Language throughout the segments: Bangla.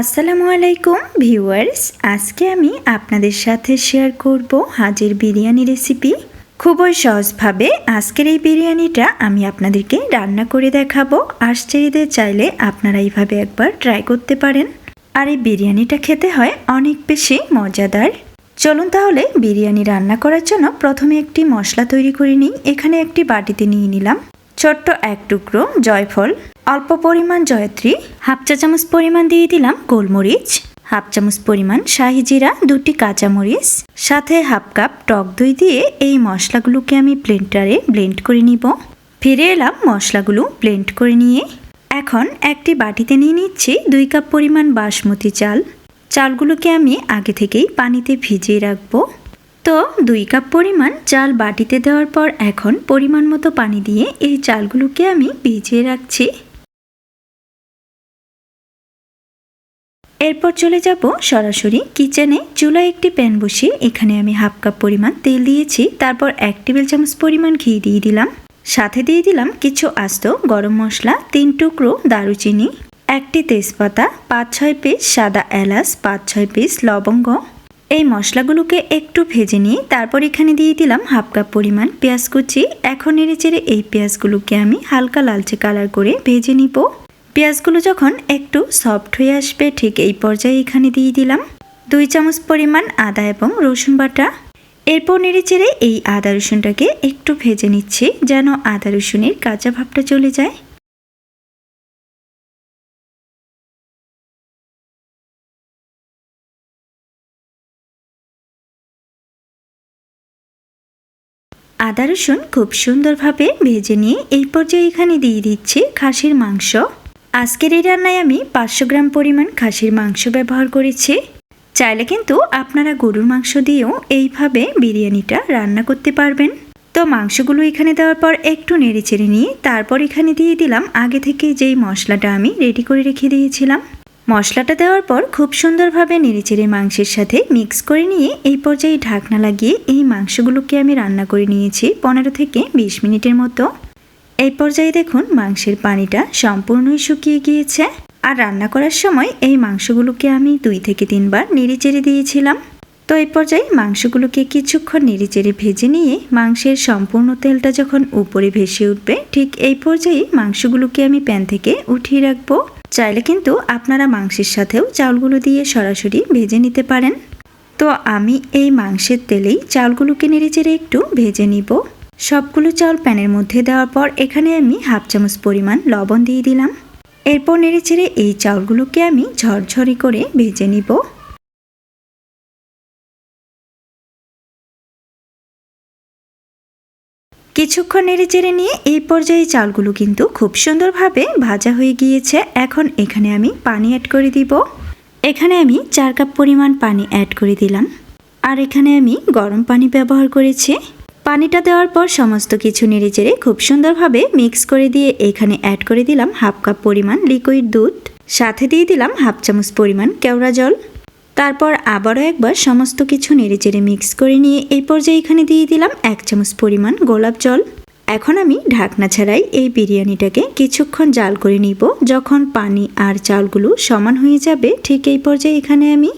আসসালামু আলাইকুম ভিউয়ার্স। আজকে আমি আপনাদের সাথে শেয়ার করব হাজির বিরিয়ানি রেসিপি। খুবই সহজভাবে আজকের এই বিরিয়ানিটা আমি আপনাদেরকে রান্না করে দেখাবো। ঈদের চাইলে আপনারা এইভাবে একবার ট্রাই করতে পারেন। আর এই বিরিয়ানিটা খেতে হয় অনেক বেশি মজাদার। চলুন তাহলে বিরিয়ানি রান্না করার জন্য প্রথমে একটি মশলা তৈরি করে নিই। এখানে একটি বাটিতে নিয়ে নিলাম ছোট্ট এক টুকরো জয়ফল। অল্প পরিমাণ জয়ত্রী, হাফ চা চামচ পরিমাণ দিয়ে দিলাম গোলমরিচ, হাফ চামচ পরিমাণ শাহি জিরা, দুটি কাঁচামরিচ সাথে হাফ কাপ টক দই দিয়ে এই মশলাগুলোকে আমি ব্লেন্ডারে ব্লেন্ড করে নিব। ফিরে এলাম মশলাগুলো ব্লেন্ড করে নিয়ে। এখন একটি বাটিতে নিয়ে নিচ্ছি দুই কাপ পরিমাণ বাসমতি চাল। চালগুলোকে আমি আগে থেকেই পানিতে ভিজিয়ে রাখব। তো দুই কাপ পরিমাণ চাল বাটিতে দেওয়ার পর এখন পরিমাণ মতো পানি দিয়ে এই চালগুলোকে আমি ভিজিয়ে রাখছি। এরপর চলে যাব সরাসরি কিচেনে। চুলায় একটি প্যান বসিয়ে এখানে আমি হাফ কাপ পরিমাণ তেল দিয়েছি। তারপর এক টেবিল চামচ পরিমাণ ঘি দিয়ে দিলাম। সাথে দিয়ে দিলাম কিছু আস্ত গরম মশলা, তিন টুকরো দারুচিনি, একটি তেজপাতা, পাঁচ ছয় পিস সাদা এলাচ, পাঁচ ছয় পিস লবঙ্গ। এই মশলাগুলোকে একটু ভেজে নিয়ে তারপর এখানে দিয়ে দিলাম হাফ কাপ পরিমাণ পেঁয়াজ কুচি। এখন নেড়ে চেড়ে এই পেঁয়াজগুলোকে আমি হালকা লালচে কালার করে ভেজে নিব। পেঁয়াজগুলো যখন একটু সফট হয়ে আসবে, ঠিক এই পর্যায়ে এখানে দিয়ে দিলাম দুই চামচ পরিমাণ আদা এবং রসুন বাটা। এরপর নেড়ে চেড়ে এই আদা রসুনটাকে একটু ভেজে নিচ্ছি, যেন আদা রসুনের কাঁচা ভাবটা চলে যায়। আদা রসুন খুব সুন্দরভাবে ভেজে নিয়ে এই পর্যায়ে এখানে দিয়ে দিচ্ছি খাসির মাংস। আজকের এই রান্নায় আমি পাঁচশো গ্রাম পরিমাণ খাসির মাংস ব্যবহার করেছি। চাইলে কিন্তু আপনারা গরুর মাংস দিয়েও এইভাবে বিরিয়ানিটা রান্না করতে পারবেন। তো মাংসগুলো এখানে দেওয়ার পর একটু নেড়ে চেড়ে নিয়ে তারপর এখানে দিয়ে দিলাম আগে থেকে যেই মশলাটা আমি রেডি করে রেখে দিয়েছিলাম। মশলাটা দেওয়ার পর খুব সুন্দরভাবে নেড়েচেড়ে মাংসের সাথে মিক্স করে নিয়ে এই পর্যায়ে ঢাকনা লাগিয়ে এই মাংসগুলোকে আমি রান্না করে নিয়েছি পনেরো থেকে বিশ মিনিটের মতো। এই পর্যায়ে দেখুন মাংসের পানিটা সম্পূর্ণই শুকিয়ে গিয়েছে। আর রান্না করার সময় এই মাংসগুলোকে আমি দুই থেকে তিনবার নেড়েচেড়ে দিয়েছিলাম। তো এই পর্যায়ে মাংসগুলোকে কিছুক্ষণ নেড়েচেড়ে ভেজে নিয়ে মাংসের সম্পূর্ণ তেলটা যখন উপরে ভেসে উঠবে, ঠিক এই পর্যায়ে মাংসগুলোকে আমি প্যান থেকে উঠিয়ে রাখব। চাইলে কিন্তু আপনারা মাংসের সাথেও চাউলগুলো দিয়ে সরাসরি ভেজে নিতে পারেন। তো আমি এই মাংসের তেলেই চাউলগুলোকে নেড়েচেড়ে একটু ভেজে নিব। সবগুলো চাউল প্যানের মধ্যে দেওয়ার পর এখানে আমি হাফ চামচ পরিমাণ লবণ দিয়ে দিলাম। এরপর নেড়ে নেড়েচেড়ে এই চাউলগুলোকে আমি ঝরঝরি করে ভেজে নিব। কিছুক্ষণ নেড়ে চেড়ে নিয়ে এই পর্যায়ে চালগুলো কিন্তু খুব সুন্দরভাবে ভাজা হয়ে গিয়েছে। এখন এখানে আমি পানি অ্যাড করে দিব। এখানে আমি চার কাপ পরিমাণ পানি অ্যাড করে দিলাম। আর এখানে আমি গরম পানি ব্যবহার করেছি। পানিটা দেওয়ার পর সমস্ত কিছু নেড়ে চেড়ে খুব সুন্দরভাবে মিক্স করে দিয়ে এখানে অ্যাড করে দিলাম হাফ কাপ পরিমাণ লিকুইড দুধ। সাথে দিয়ে দিলাম হাফ চামচ পরিমাণ কেওড়া জল। তারপর আবারও একবার সমস্ত কিছু নেড়েচেড়ে মিক্স করে নিয়ে এই পর্যায়ে এখানে দিয়ে দিলাম এক চামচ পরিমাণ গোলাপ জল। এখন আমি ঢাকনা ছাড়াই এই বিরিয়ানিটাকে কিছুক্ষণ জাল করে নিব। যখন পানি আর চালগুলো সমান হয়ে যাবে, ঠিক এই পর্যায়ে এখানে আমি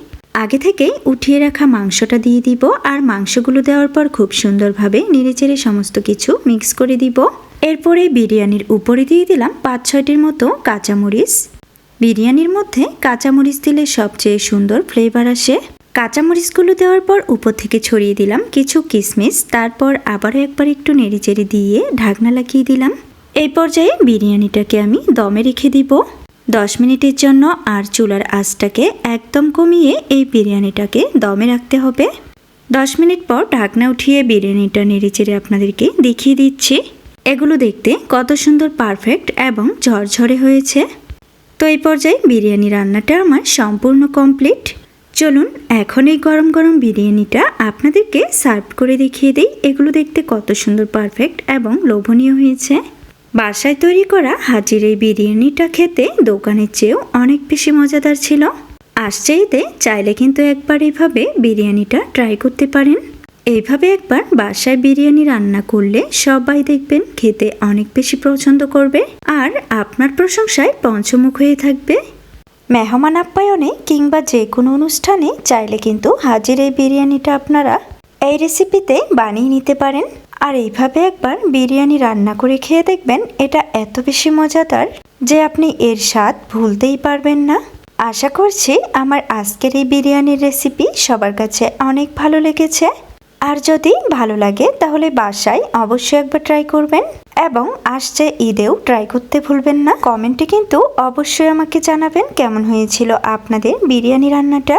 আগে থেকেই উঠিয়ে রাখা মাংসটা দিয়ে দিব আর মাংসগুলো দেওয়ার পর খুব সুন্দরভাবে নেড়েচেড়ে সমস্ত কিছু মিক্স করে দিব। এরপরে বিরিয়ানির উপরে দিয়ে দিলাম পাঁচ ছয়টির মতো কাঁচামরিচ। বিরিয়ানির মধ্যে কাঁচামরিচ দিলে সবচেয়ে সুন্দর ফ্লেভার আসে। কাঁচামরিচগুলো দেওয়ার পর উপর থেকে ছড়িয়ে দিলাম কিছু কিশমিশ তারপর আবারও একবার একটু নেড়েচেড়ে দিয়ে ঢাকনা লাগিয়ে দিলাম। এই পর্যায়ে বিরিয়ানিটাকে আমি দমে রেখে দিব। দশ মিনিটের জন্য আর চুলার আঁচটাকে একদম কমিয়ে এই বিরিয়ানিটাকে দমে রাখতে হবে। দশ মিনিট পর ঢাকনা উঠিয়ে বিরিয়ানিটা নেড়েচেড়ে আপনাদেরকে দেখিয়ে দিচ্ছি। এগুলো দেখতে কত সুন্দর পারফেক্ট এবং ঝরঝরে হয়েছে। তো এই পর্যায়ে বিরিয়ানি রান্নাটা আমার সম্পূর্ণ কমপ্লিট চলুন এখন এই গরম গরম বিরিয়ানিটা আপনাদেরকে সার্ভ করে দেখিয়ে দিই। এগুলো দেখতে কত সুন্দর পারফেক্ট এবং লোভনীয় হয়েছে। বাসায় তৈরি করা হাজির এই বিরিয়ানিটা খেতে দোকানের চেয়েও অনেক বেশি মজাদার ছিল। আসছে এতে চাইলে কিন্তু একবার এইভাবে বিরিয়ানিটা ট্রাই করতে পারেন। এইভাবে একবার বাসায় বিরিয়ানি রান্না করলে সবাই দেখবেন খেতে অনেক বেশি পছন্দ করবে আর আপনার প্রশংসায় পঞ্চমুখ হয়ে থাকবে। মেহমান আপ্যায়নে কিংবা যে কোনো অনুষ্ঠানে চাইলে কিন্তু হাজির এই বিরিয়ানিটা আপনারা এই রেসিপিতে বানিয়ে নিতে পারেন। আর এইভাবে একবার বিরিয়ানি রান্না করে খেয়ে দেখবেন এটা এত বেশি মজাদার যে আপনি এর স্বাদ ভুলতেই পারবেন না। আশা করছি আমার আজকের এই বিরিয়ানির রেসিপি সবার কাছে অনেক ভালো লেগেছে। আর যদি ভালো লাগে তাহলে বাসায় অবশ্যই একবার ট্রাই করবেন। এবং আসছে ঈদেও ট্রাই করতে ভুলবেন না। কমেন্টে কিন্তু অবশ্যই আমাকে জানাবেন কেমন হয়েছিল আপনাদের বিরিয়ানি রান্নাটা।